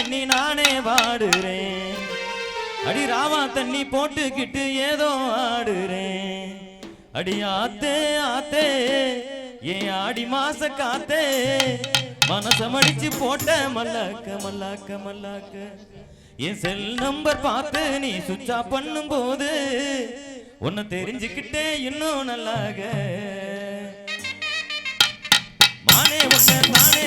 எண்ணி நானே வாடுறேன் அடி ராவா தண்ணி போட்டுக்கிட்டு ஏதோ ஆடுறேன். அடி ஆத்தே ஆத்தே ஏன் ஆடி மாச காத்தே. மனச போட்ட மல்லாக்க மல்லாக்க மல்லாக்க. என் செல் நம்பர் பார்த்து நீ சுவிட்ச் பண்ணும் போது உன்னை தெரிஞ்சுக்கிட்டே இன்னும் நல்லாக. மானே உன்னை மானே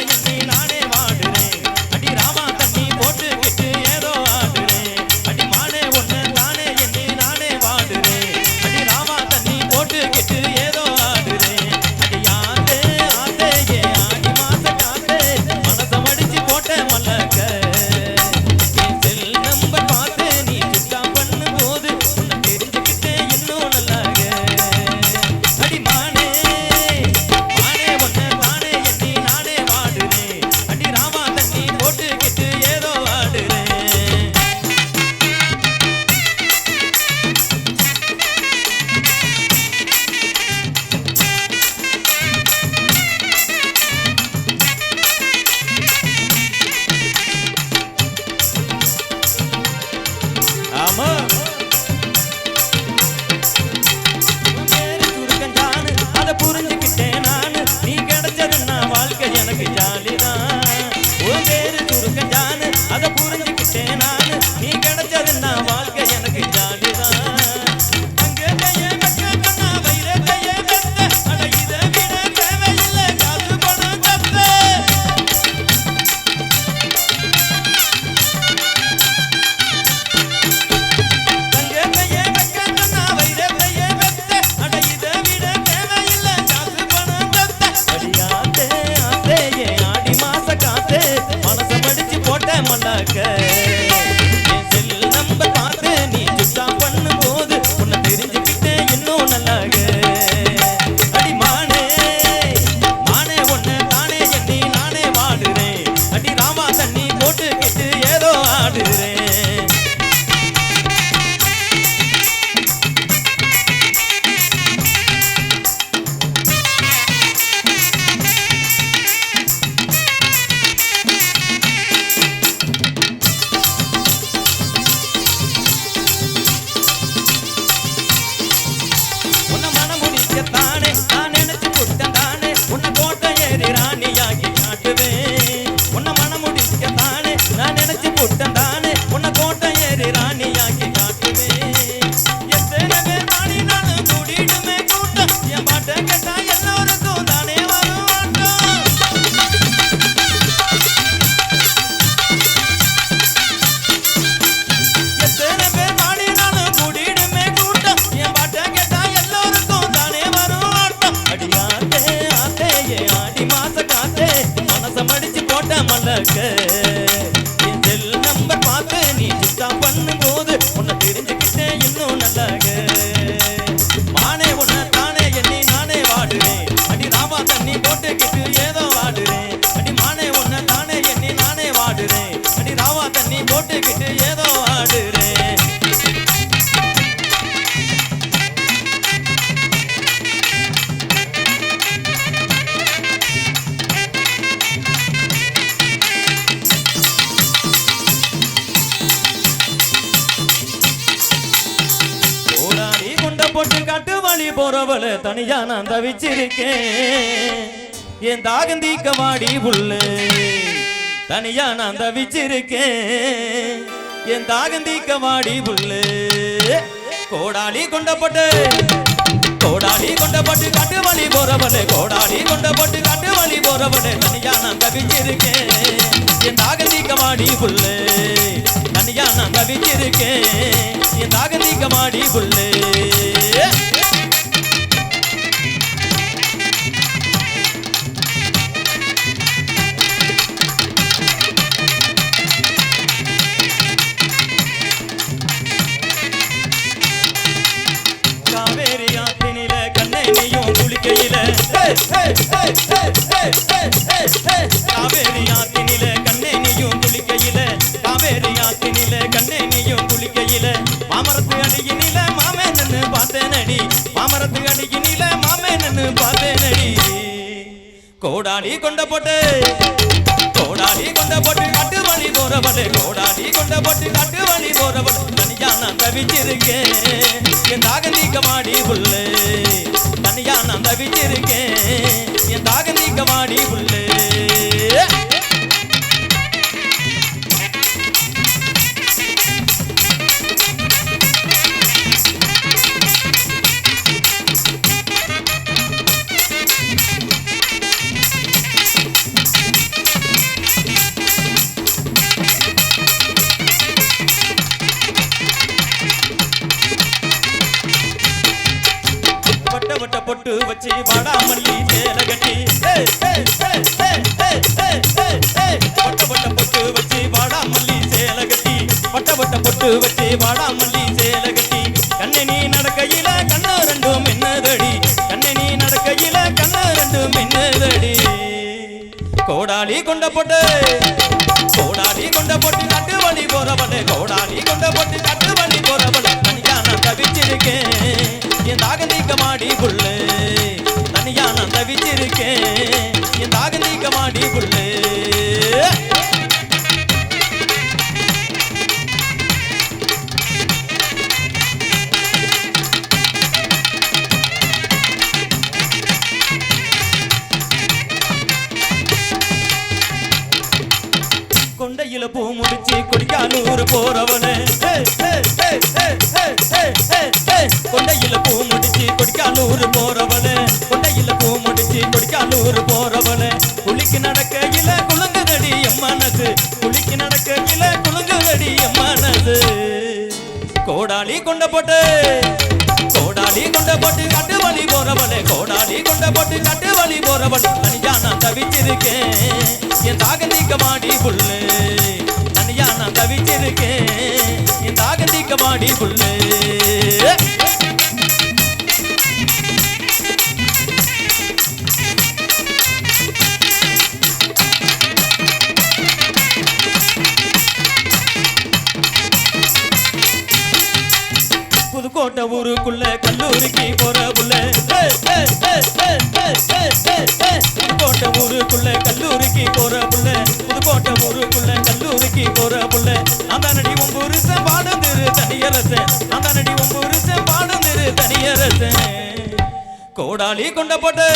அழகு போட்டு காட்டு வழி போறவள தனியா நான் தவிச்சிருக்கேன். என் தாகந்தீக்க வாடி உள்ளு தனியா நான் தவிச்சிருக்கேன். என் தாகந்தீக்க வாடி உள்ளு கோடாலி கொண்டப்பட்டு கோடாலி கொண்டப்பட்டு காட்டு வழி போறவனே கோடாலி கொண்டப்பட்டு காட்டு வழி போறவனே தனியா நான் கவிஞ்சிருக்கேன் என் தாகதி கமாடி புல்லு தனியா நான் கவிஞ்சிருக்கேன் என் தாகதி கமாடி புல்லு பார்த்தேனடி. கோடாடி கொண்ட போட்டு கோடாடி கொண்ட போட்டு காட்டு வழி போறவளே கோடாடி கொண்ட போட்டு காட்டு வழி போறவள் தனியா நான் தவிச்சிருக்கேன். என் தாகம் நீக்க மாடி புல்லு தனியா நான் தவிச்சிருக்கேன். என் தாகம் மாடி புல்லு பொட்டு வச்சு வாடாமல்லி சேல கட்டி. கண்ணை நீ நடக்கையில கண்ணு ரெண்டும் மின்னதடி. கண்ணை நீ நடக்கையில கண்ணு ரெண்டும் மின்னதடி. கோடாலி கொண்ட பொட்டு கோடாலி கொண்ட பொட்டு நட்டு வழி போறவளே கோடாலி கொண்ட பொட்டு நட்டு வழி போறவளே தனியா நான் தவிச்சிருக்கேன். என் தாகந்தீக்க மாடி புள்ளு தனியா நான் தவிச்சிருக்கேன். என் தாகந்தீக்க மாடி புள்ளு கையில பூ முடிச்சு கொடிக்காலூர் போறவனே. கொண்டையில பூ முடிச்சு கொடிக்காலூர் போறவனே. கொண்டையில பூ முடிச்சு கொடிக்காலூர் போறவனே. குளிக்கு நடக்கையில குலுங்குதடி என் மனசு குளிக்கு நடக்கையில குலுங்குதடி என் மனசு கோடாலி கொண்ட போட்டு. கோடாலி கொண்ட போட்டு காட்டு வழி போறவளே கோடாலி கொண்ட போட்டு காட்டு வழி போறவளே. தனியா நான் தவிச்சிருக்கேன் என் தாக நீக்க மாடி புல்லு. தனியா நான் தவிச்சிருக்கேன் என் தாக நீக்க மாடி புல்லு. புதுக்கோட்டை ஊருக்குள்ள கல்லூரிக்கு போற புள்ள ஏய், புதுக்கோட்டை ஊருக்குள்ள கல்லூரிக்கு போற புள்ள புதுக்கோட்டை ஊருக்குள்ள கல்லூரிக்கு போற புள்ள அந்த நடி உன் புருஷன் பாடும் திரு தனியரசன் அந்த நடி உன் புருஷன் பாடும் திரு தனியரசன் கோடாலி கொண்ட போட்டு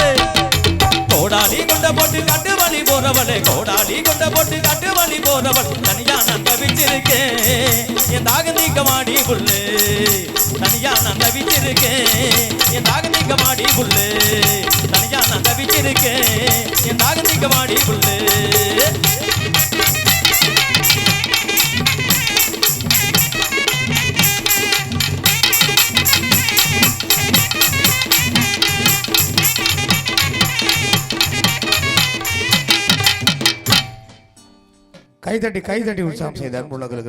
கோடாலி கொண்ட போட்டு கட்டு வழி போறவளே. கோடாலி கொண்ட போட்டு கட்டு வழி போறவள். தனியா நான் தவிச்சிருக்கேன். என் தாக நீக்க மாடி புல்லு. தவிச்சிருக்கேன் என் தாக நீக்க மாடி புல்லு தனியா நான் தவிச்சிருக்கேன். என் தாக நீக்க மாடி புல்லு கைதட்டி கைதட்டி உற்சாகம் செய்த அன்புள்ளங்களுக்கு